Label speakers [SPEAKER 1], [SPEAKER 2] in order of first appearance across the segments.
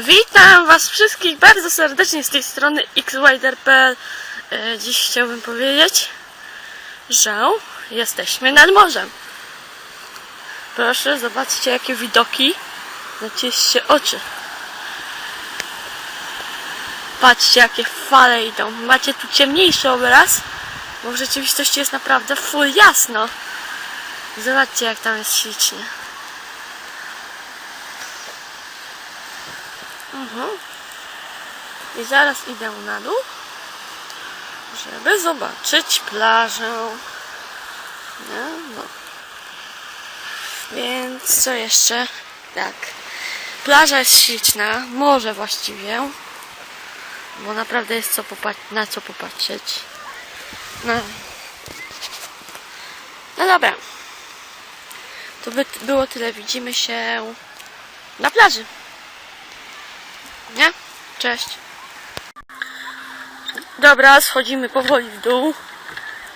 [SPEAKER 1] Witam Was wszystkich bardzo serdecznie z tej strony xwider.pl E, Dziś chciałbym powiedzieć, że jesteśmy nad morzem. Proszę, zobaczcie jakie widoki. Nacieszcie oczy. Patrzcie jakie fale idą. Macie tu ciemniejszy obraz, bo w rzeczywistości jest naprawdę full jasno. Zobaczcie jak tam jest ślicznie. I zaraz idę na dół, żeby zobaczyć plażę. No, no. Więc co jeszcze? Tak. Plaża jest śliczna, morze właściwie. Bo naprawdę jest co na co popatrzeć. No. No dobra. To by było tyle. Widzimy się na plaży. Nie? Cześć. Dobra, schodzimy powoli w dół.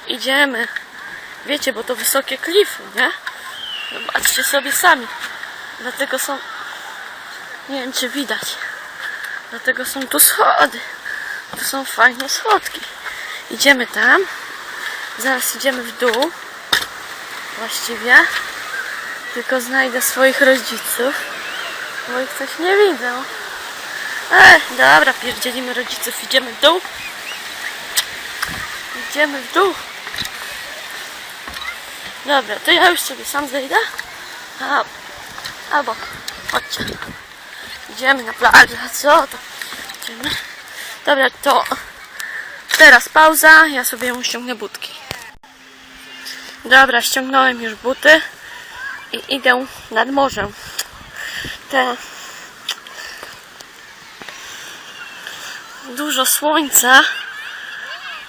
[SPEAKER 1] Idziemy. Wiecie, bo to wysokie klify, nie? Zobaczcie sobie sami. Dlatego są... Nie wiem, czy widać. Dlatego są tu schody. Tu są fajne schodki. Idziemy tam. Zaraz idziemy w dół. Właściwie. Tylko znajdę swoich rodziców. Bo ich coś nie widzę. Ej, dobra, pierdzielimy rodziców, idziemy w dół. Idziemy w dół. Dobra, to ja już sobie sam zejdę. A, albo, chodźcie. Idziemy na plażę, co to? Idziemy. Dobra, to teraz pauza, ja sobie ją ściągnę butki. Dobra, ściągnąłem już buty i idę nad morzem. Te dużo słońca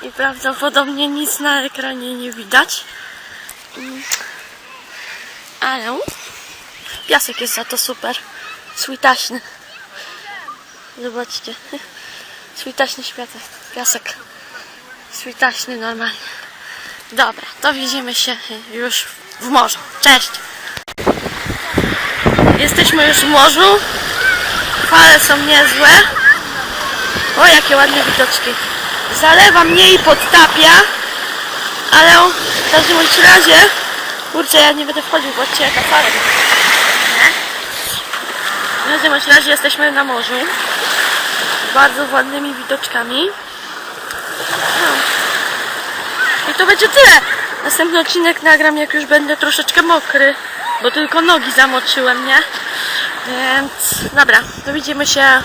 [SPEAKER 1] i prawdopodobnie nic na ekranie nie widać. Ale piasek jest za to super. Switaśny. Zobaczcie. Switaśny światek. Piasek. Switaśny normalnie. Dobra, to widzimy się już w morzu. Cześć! Jesteśmy już w morzu. Fale są niezłe. O, jakie ładne widoczki. Zalewa mnie i podtapia, ale w każdym razie, kurczę, ja nie będę wchodził, patrzcie jaka fala. W każdym razie jesteśmy na morzu. Bardzo ładnymi widoczkami. No. I to będzie tyle. Następny odcinek nagram, jak już będę troszeczkę mokry, bo tylko nogi zamoczyłem, nie? Więc dobra, to widzimy się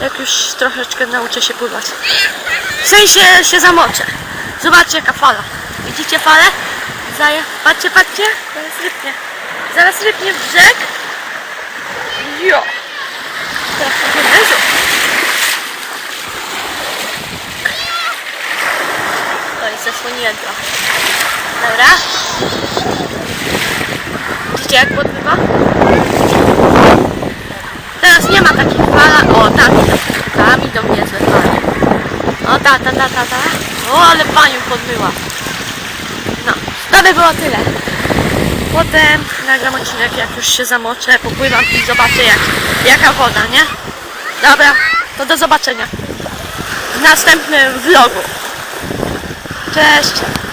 [SPEAKER 1] jak już troszeczkę nauczę się pływać. W sensie się zamoczę. Zobaczcie jaka fala. Widzicie falę? Zaje... Patrzcie, patrzcie. Zaraz rypnie. Zaraz rypnie w brzeg. Jo. Teraz sobie leżą. To jest zasłonięto. Dobra. Widzicie jak podbywa? Teraz nie ma takich fal. O, tam idą. Tam idą niezłe fale. O, ta, ta, ta, ta. O, ale panią podmyła. No, to by było tyle. Potem nagram odcinek, jak już się zamoczę, popływam i zobaczę jak, jaka woda, nie? Dobra, to do zobaczenia w następnym vlogu. Cześć!